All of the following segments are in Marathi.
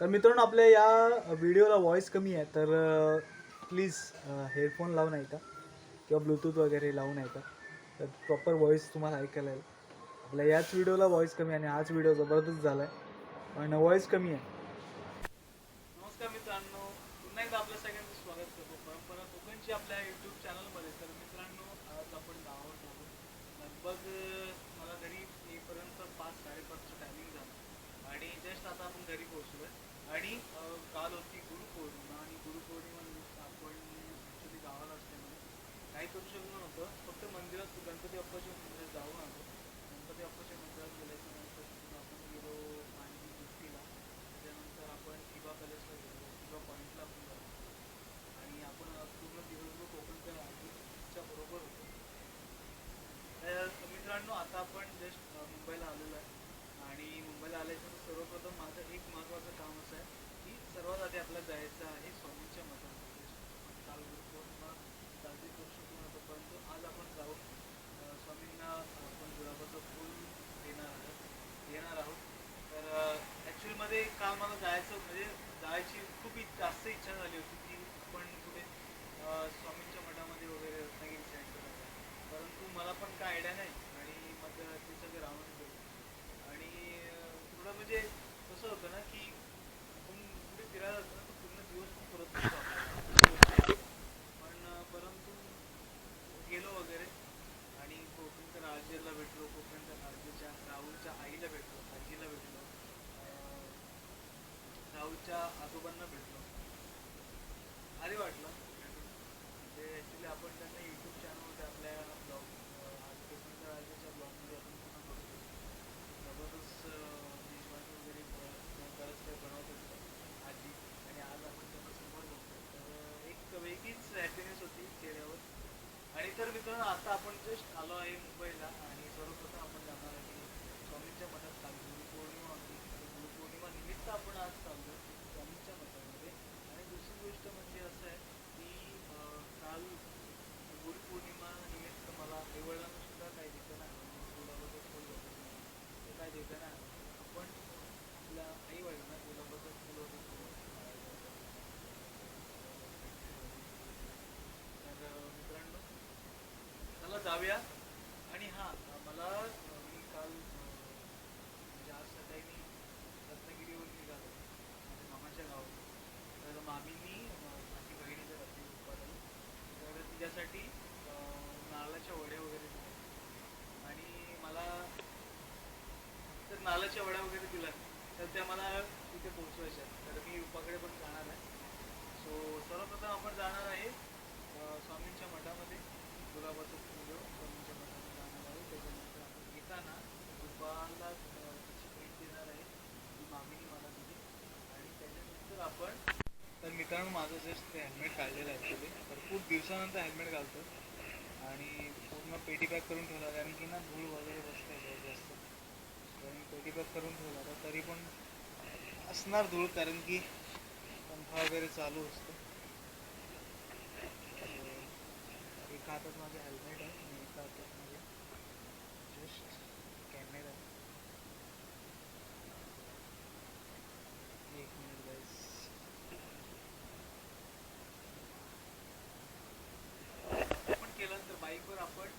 तर मित्रांनो आपल्या या व्हिडिओला व्हॉइस कमी आहे तर प्लीज हेडफोन लावून ऐका किंवा ब्लूटूथ वगैरे लावून ऐका तर प्रॉपर व्हॉइस तुम्हाला ऐकायला येईल. आपल्या याच व्हिडिओला व्हॉइस कमी आहे आणि हाच व्हिडिओ जबरदस्त झाला आहे पण व्हॉइस कमी आहे. नमस्कार मित्रांनो पुन्हा एकदा आपल्या सगळ्यांचं स्वागत करतो. परंपरा कोकणची आपल्या यूट्यूब चॅनलमध्ये तर मित्रांनो आज आपण गावावर लगभग अं, मला घरी येईपर्यंत पाच साडेपाचचं टायमिंग झालं आणि जस्ट आता आपण घरी पोहोचलो आणि अं, काल होती गुरुपौर्णिमा आणि गुरुपौर्णिमा निमित्त आपण ॲक्च्युली गावाला असल्यामुळे काही करू शकलो नव्हतं फक्त मंदिरात गणपती बाप्पाच्या मंदिरात जाऊन आलो गणपती बाप्पाच्या मंदिरात गेल्याच्यानंतर तिथून आपण गेलो मांडवी दुसरीला त्याच्यानंतर आपण किबा पॅलेसला गेलो किबा पॉईंटला आपण जातो आणि आपण आज पूर्ण दिवसभर कोकणच्या आजीच्या बरोबर होतो तर मित्रांनो आता आपण जस्ट मुंबईला आलेलो आहे आणि मुंबईला आल्याच्यानंतर सर्वप्रथम माझं एक महत्त्वाचं काम असं आहे की सर्वात जायचं आहे स्वामींच्या मठामध्ये काल गुरुपौर्णिमा साजरी करू शकलो परंतु आज आपण जाऊ. स्वामींना आपण गुलाबाचं फूल देणार आहोत. देणार आहोत. तर ॲक्च्युअलमध्ये काल मला जायचं म्हणजे जायची खूप जास्त इच्छा झाली होती की आपण कुठे स्वामींच्या मठामध्ये वगैरे रत्नागिरी साईड परंतु मला पण काय आयडिया नाही आणि मग ते सगळं राहून गेलं. आणि थोडं म्हणजे कसं होतं ना की आपण कुठे फिरायला आजोबांना भेटलो. भारी वाटलं म्हणजे ॲक्च्युली आपण त्यांना यूट्यूब चॅनलमध्ये आपल्या ब्लॉग आज कोकणच्या राजाच्या ब्लॉगमध्ये आपण पुन्हा बघतो जबरदस्त डिशवाश वगैरे ब- बरंच काही बनवत असतात आजी आणि आज आपण त्यांना समोर बघतो तर एक वेगळीच हॅपीनेस होती चेहऱ्यावर आणि तर मित्रांनो आता आपण जस्ट आलो आहे मुंबईला आणि सर्वप्रथम आपण जाणार आहे स्वामींच्या मठात. काल गुरुपौर्णिमा होती. गुरुपौर्णिमा निमित्त आपण आज चाललो स्वामींच्या मठामध्ये आणि दुसरी गोष्ट म्हणजे असं आहे की अं, काल गुरुपौर्णिमा निमित्त मला आईवडिलांना सुद्धा काही देतं नाही गुलाबाचं फूल वगैरे ते काय देतं नाही आपण आपल्या आईवडिलांना गुलाबाचं फूल वगैरे तर अं, मित्रांनो चला जाऊया. आणि हां मला मी काल म्हणजे आज सकाळी मी रत्नागिरीवर निघालो. माझ्या मामाच्या गावात तर मामींनी माझी बहिणीच्या रात्री उत्पादन तर तिच्यासाठी अं, नारळाच्या वड्या वगैरे दिल्या. आणि मला तर नारळाच्या वड्या वगैरे दिल्या. तर त्या मला तिथे पोहोचवायच्या. आहेत. तर मी उपाकडे पण जाणार आहे. सो सर्वप्रथम आपण जाणार आहे स्वामींच्या मठामध्ये गुलाबाचं फुल स्वामींच्या मठामध्ये जाणार आहे त्याच्यानंतर आपण येताना रुपाला तिची भेट देणार आहे ती मामीने मला दिली आणि त्याच्यानंतर आपण तर मित्रांनो माझं जस्ट ते हेल्मेट काढलेलं आहे ॲक्च्युली भरपूर दिवसानंतर हेल्मेट घालतो आणि पूर्ण पेटी पॅक करून ठेवला कारण की ना धूळ वगैरे बसते याच्यावर जास्त. तर पेटी पॅक करून ठेवला तर तरी पण असणार धूळ कारण की पंखा वगैरे चालू असतो तर एका हातात माझे हेल्मेट आहे आणि एका हातात माझे जस्ट कॅमेरा आहे एक मिनिट गाईस आपण केलं तर बाईकवर आपण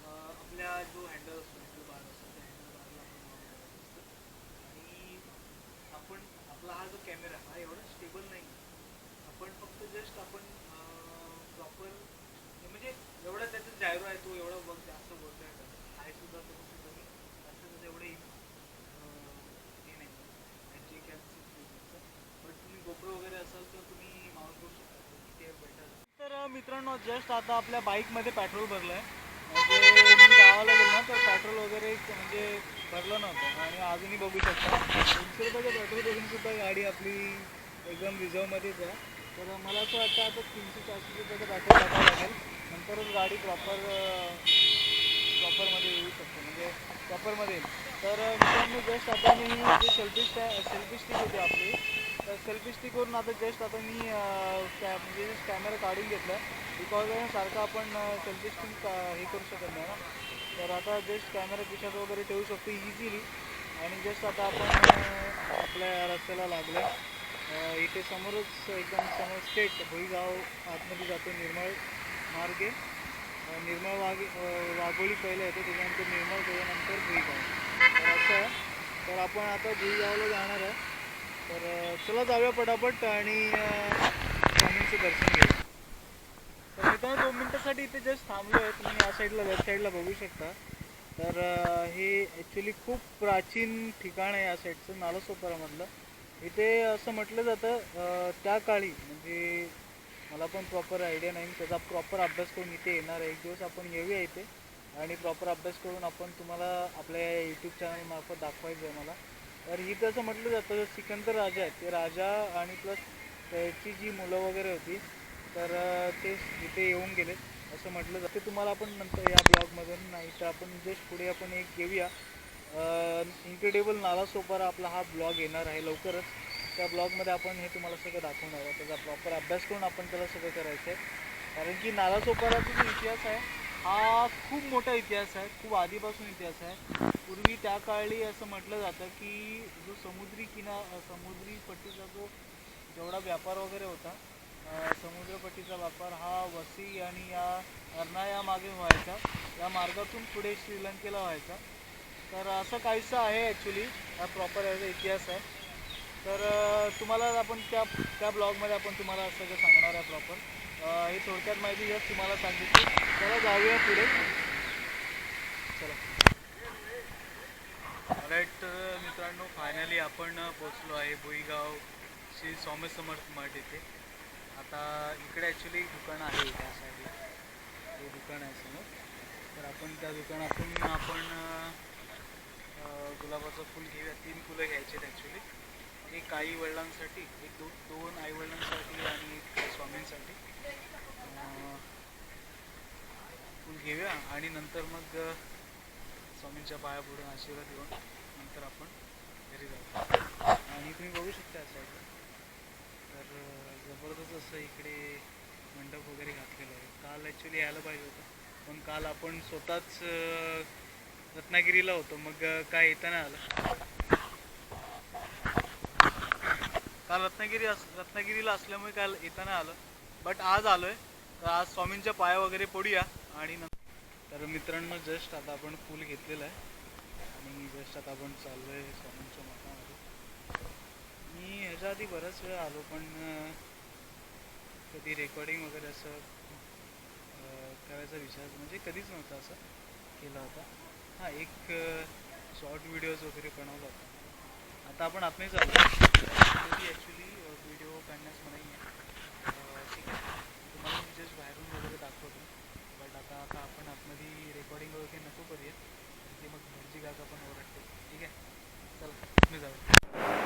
आपल्या जो हँडल असतो हँडल बार असतो त्या हँडल बारला आपण आणि आपण आपला हा जो कॅमेरा हा एवढा स्टेबल नाही आपण फक्त जस्ट आपण प्रॉपर म्हणजे एवढा त्याचा जायरो आहे तो एवढा बघ जास्त बोलतोय आहे सुद्धा तो कमी असं त्याचं हे नाही. जे कॅमेरा बट तुम्ही गोप्रो वगैरे असाल तर तुम्ही माउंट करू शकता. तिथे बेटर तर मित्रांनो जस्ट आता आपल्या बाईकमध्ये पेट्रोल भरलं आहे म्हणजे मी गावाला गेलो ना तर पेट्रोल वगैरे म्हणजे भरलं नव्हतं. आणि अजूनही बघू शकता. दोनशे रुपयाचं पेट्रोल भरून सुद्धा गाडी आपली एकदम रिझर्वमध्येच आहे. तर मला असं वाटतं आता तीनशे चारशे रुपयाचं पेट्रोल टाकावं लागेल. करून गाडी प्रॉपर प्रॉपरमध्ये येऊ शकते. म्हणजे प्रॉपरमध्ये येईल तर अं, मित्रांनो जस्ट आता मी जे सेल्फी स्टॅ सेल्फी स्टिक होती आपली तर सेल्फी स्टिकवरून आता जस्ट आता मी कॅ म्हणजे कॅमेरा काढून घेतला बिकॉज सारखं आपण सेल्फी स्टिक हे करू शकत नाही ना. तर आता जस्ट कॅमेरा खिशात वगैरे ठेवू शकतो इझिली आणि जस्ट आता आपण आपल्या रस्त्याला लागलं. इथे समोरच एकदम समोर स्टेट भुईगाव आतमध्ये जातो निर्मळ. मार्गे निर्मळ वाघ वाघोळी वाघोली पहिलं येतो त्याच्यानंतर निर्मळ त्याच्यानंतर भुईगाव तर असं आहे. तर आपण आता भुईगावला जाणार आहे. तर चला जाऊया पटापट आणि स्वामींचं दर्शन घेऊ तर मित्रांनो दोन मिनटासाठी इथे जस्ट थांबलो आहे तुम्ही या साईडला लेफ्ट साईडला बघू शकता. तर हे ॲक्च्युली खूप प्राचीन ठिकाण आहे या साईडचं नालासोपारामधलं. इथे असं म्हटलं जातं त्या काळी म्हणजे मला पण प्रॉपर आयडिया नाही. त्याचा प्रॉपर अभ्यास करून इथे येणार आहे. एक दिवस आपण येऊया इथे. आणि प्रॉपर अभ्यास करून आपण तुम्हाला आपल्या यूट्यूब चॅनलमार्फत दाखवायचं आहे मला. तर ही असं म्हटलं जातं जो सिकंदर राजा आहे ते राजा आणि प्लस त्याची जी मुलं वगैरे होती तर ते इथे येऊन गेले. असं म्हटलं जातं. ते तुम्हाला आपण नंतर या ब्लॉगमधून नाही तर आपण जस्ट पुढे आपण एक घेऊया. इन्क्रेडिबल नाला सोपारा आपला हा ब्लॉग येणार आहे लवकरच. त्या ब्लॉगमध्ये आपण हे तुम्हाला सगळं दाखवणार आहे. त्याचा प्रॉपर अभ्यास करून आपण त्याला सगळं करायचं आहे कारण की नालासोपाराचा जो इतिहास आहे हा खूप मोठा इतिहास आहे. खूप आधीपासून इतिहास आहे. पूर्वी त्या काळी असं म्हटलं जातं की जो समुद्री किना समुद्री पट्टीचा जो जेवढा व्यापार वगैरे होता समुद्रपट्टीचा व्यापार हा वसी आणि या अर्ना या मागे व्हायचा. या मार्गातून पुढे श्रीलंकेला व्हायचा. तर असं काहीसं आहे ॲक्च्युली हा प्रॉपर याचा इतिहास आहे. तर तुम्हाला आपण त्या त्या ब्लॉगमध्ये आपण तुम्हाला सगळं सांगणार आहे प्रॉपर ही थोडक्यात माहिती जस्ट तुम्हाला सांगितली. चला जाऊया पुढे. चला. राईट तर मित्रांनो फायनली आपण पोचलो आहे भुईगाव श्री स्वामी समर्थ मठ इथे. आता इकडे ॲक्च्युली दुकान आहे त्या साईडला हे दुकान आहे समोर. तर आपण त्या दुकानातून आपण गुलाबाचं फुल घेऊया. तीन फुलं घ्यायची आहेत ॲक्च्युली एक आई वडिलांसाठी एक दो दोन आई वडिलांसाठी आणि एक स्वामींसाठी. फुल घेऊया आणि नंतर मग स्वामींच्या पाया पुढून आशीर्वाद घेऊन नंतर आपण घरी जाऊ. आणि तुम्ही बघू शकता या साईडला तर जबरदस्त असं इकडे मंडप वगैरे घातलेलं आहे. काल ॲक्च्युली यायला पाहिजे होतं. पण काल आपण स्वतःच रत्नागिरीला होतो. मग काय येताना आलं. काल रत्नागिरी अस रत्नागिरीला असल्यामुळे काल येता नाही आलं. बट आज आलो आहे तर आज स्वामींच्या पाया वगैरे पडूया आणि नंतर तर मित्रांनो जस्ट आता आपण फुल घेतलेलं आहे. आणि जस्ट आता आपण चाललो आहे स्वामींच्या मठामध्ये. मी ह्याच्या आधी बराच वेळ आलो पण कधी रेकॉर्डिंग वगैरे असं करायचा विचार म्हणजे कधीच नव्हता असं केला होता. हां एक शॉर्ट व्हिडिओज वगैरे बनवला होता. आता आपण आतमध्ये चाललो ॲक्च्युली व्हिडिओ काढण्यास मनाई आहे. ठीक आहे. तुम्हाला मी जस्ट बाहेरून वगैरे दाखवतो. बट आता आता आपण आतमध्ये रेकॉर्डिंग वगैरे नको करूया ते म्हणजे मग घरची गाज आपण ओरडते. ठीक आहे? चला मी जाऊ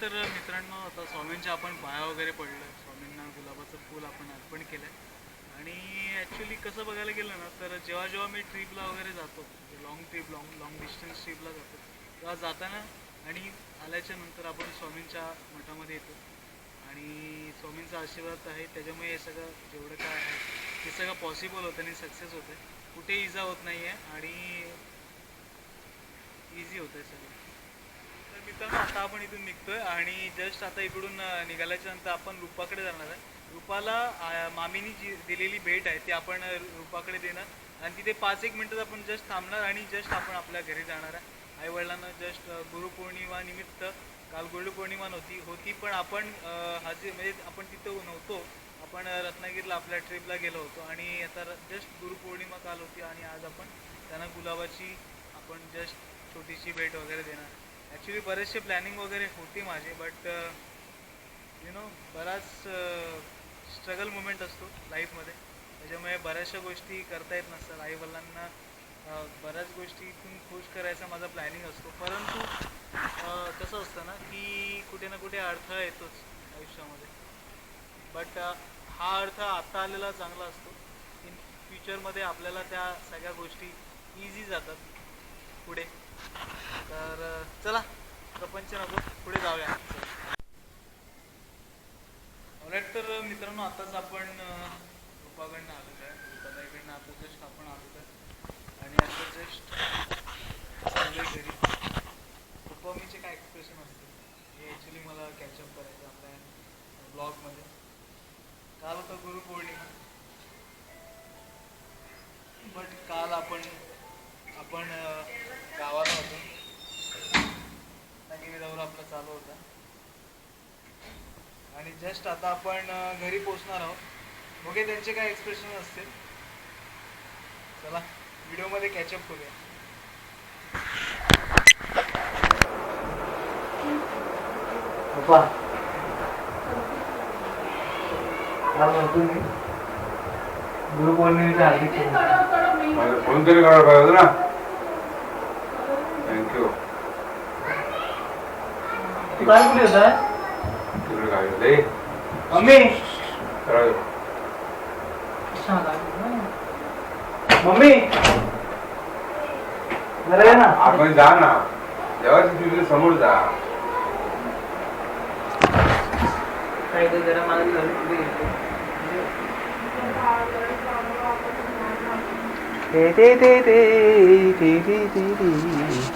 तर मित्रांनो आता स्वामींच्या आपण पाया वगैरे पडलं स्वामींना गुलाबाचं फूल आपण अर्पण केलं आणि ॲक्च्युली कसं बघायला गेलं ना तर जेव्हा जेव्हा मी ट्रीपला वगैरे जातो long trip long long distance ट्रिपला जातो तेव्हा जाताना आणि आल्याच्यानंतर आपण स्वामींच्या मठामध्ये येतो. आणि स्वामींचा आशीर्वाद आहे. त्याच्यामुळे हे सगळं जेवढं काय आहे ते सगळं पॉसिबल होतं आणि सक्सेस होतं कुठे इजा होत नाही आहे आणि इझी होतं आहे सगळं. मित्रांनो आता आपण इथून निघतोय आणि जस्ट आता इकडून निघाल्याच्या नंतर आपण रुपाकडे जाणार आहे. रुपाला मामीनी जी दिलेली भेट आहे ती आपण रुपाकडे देणार. आणि तिथे पाच एक मिनटात आपण जस्ट थांबणार आणि जस्ट आपण आपल्या घरी जाणार आहे. आई वडिलांना जस्ट गुरुपौर्णिमानिमित्त काल गुरुपौर्णिमा नव्हती होती पण आपण हजे हा जे म्हणजे आपण तिथं नव्हतो. आपण रत्नागिरीला आपल्या ट्रिपला गेलो होतो आणि आता जस्ट गुरुपौर्णिमा काल होती आणि आज आपण त्यांना गुलाबाची आपण जस्ट छोटीशी भेट वगैरे देणार ॲक्च्युली बरेचसे प्लॅनिंग वगैरे होती माझे बट यु नो बराच uh, स्ट्रगल मुमेंट असतो लाईफमध्ये त्याच्यामुळे बऱ्याचशा गोष्टी करता येत नसतात. आईवडिलांना अं, बऱ्याच गोष्टीतून खुश करायचा माझा प्लॅनिंग असतो. परंतु uh, कसं असतं ना की कुठे ना कुठे अडथळा येतोच आयुष्यामध्ये. बट हा अडथळा आत्ता आलेला चांगला असतो. इन फ्युचरमध्ये आपल्याला त्या सगळ्या गोष्टी इझी जातात पुढे. तर चला प्रपंच नको पुढे जाऊया. ऑलराईट तर मित्रांनो आताच आपण अं, रुपाकडनं आलेलो आहे. रुपाताईकडनं आता जस्ट आपण आलेलो आहे. आणि आता जस्ट चाललोय घरी. रुपामीचे काय एक्सप्रेशन असते हे ॲक्च्युली मला कॅचअप करायचं आपल्या ब्लॉगमध्ये काल होता गुरुपौर्णिमा. बट काल आपण आपण अं, गावाला होतो. नगिरी दौरा आपला चालू होता. आणि जस्ट आता आपण घरी पोहोचणार आहोत. बघे त्यांचे काय एक्सप्रेशन असतील. चला व्हिडिओमध्ये कॅचअप करूया. पप्पा. काल म्हणतो मी? गुरुपौर्णिमेच्या हार्दिक शुभेच्छा. मला फोन तरी करायला पाहिजे ना थँक्यू तू काय कुठे होता तिकडे काय झालंय मम्मी सरळ मम्मी जरा ये ना आपण जा ना देवाच्या तिथे समोर जा काय ते जरा मला घरी पुढे येतो. ते ते ते ते ते ते ते ते.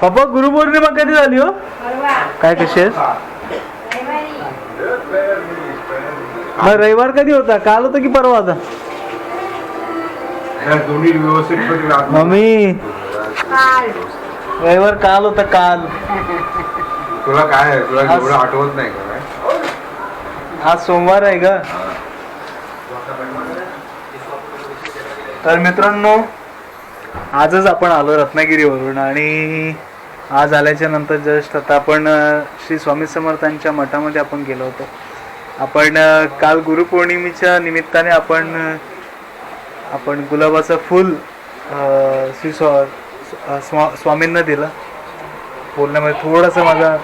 पप्पा गुरुपौर्णिमा कधी झाली हो? काय कशी आहेस? रविवारी. मग रविवार कधी होता? काल होता की परवा होता. मम्मी. काल. रविवार काल होता काल. तुला काय आहे? तुला एवढं आठवत नाही का? काय? आज सोमवार आहे ग. तर मित्रांनो आजच आपण आलो रत्नागिरीवरून आणि आज आल्याच्यानंतर जस्ट आता आपण श्री स्वामी समर्थांच्या मठामध्ये आपण गेलो होतो. आपण काल गुरुपौर्णिमेच्या निमित्ताने आपण आपण गुलाबाचं फूल श्री स्वा स्वा स्वामींना दिलं. बोलण्यामध्ये थोडंसं माझा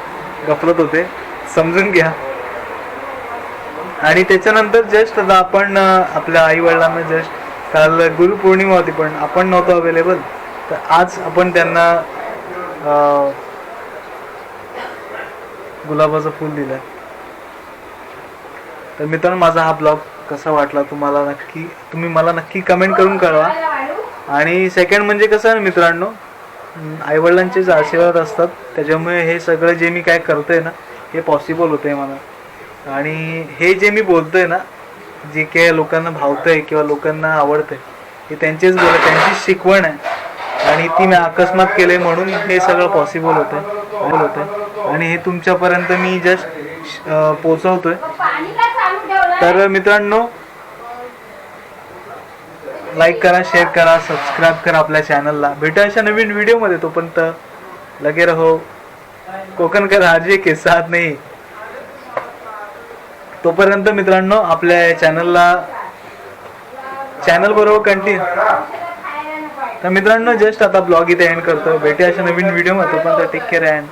गफलत होते. समजून घ्या. आणि त्याच्यानंतर जस्ट आता आपण आपल्या आई वडिलांना जस्ट काल गुरुपौर्णिमा होती पण आपण नव्हतो अवेलेबल तर आज आपण त्यांना गुलाबाचं फूल दिलं तर मित्रांनो माझा हा ब्लॉग कसा वाटला तुम्हाला नक्की तुम्ही मला नक्की कमेंट करून कळवा. आणि सेकंड म्हणजे कसं आहे मित्रांनो आई वडिलांचेच आशीर्वाद असतात. त्याच्यामुळे हे सगळं जे मी काय करतोय ना हे पॉसिबल होतंय मला. आणि हे जे मी बोलतोय ना जे काही लोकांना भावतंय किंवा लोकांना आवडतं आहे हे त्यांचेच बोल त्यांचीच शिकवण आहे. आणि ती मी अकस्मात केले म्हणून हे सगळं पॉसिबल होतं आणि हे तुमच्यापर्यंत मी जस्ट पोचवतोय तर मित्रांनो लाईक करा शेअर करा सबस्क्राईब करा आपल्या चॅनलला भेटा अशा नवीन व्हिडिओमध्ये तोपर्यंत लगे रहो. कोकण कर हारजे के साथ नाही. तोपर्यंत मित्रांनो आपल्या चॅनलला चॅनल बरोबर कंटिन्यू तर मित्रांनो जस्ट आता ब्लॉग इथे एंड करतो. भेटूया अशा नवीन व्हिडिओमध्ये. तोपर्यंत टेक केअर अँड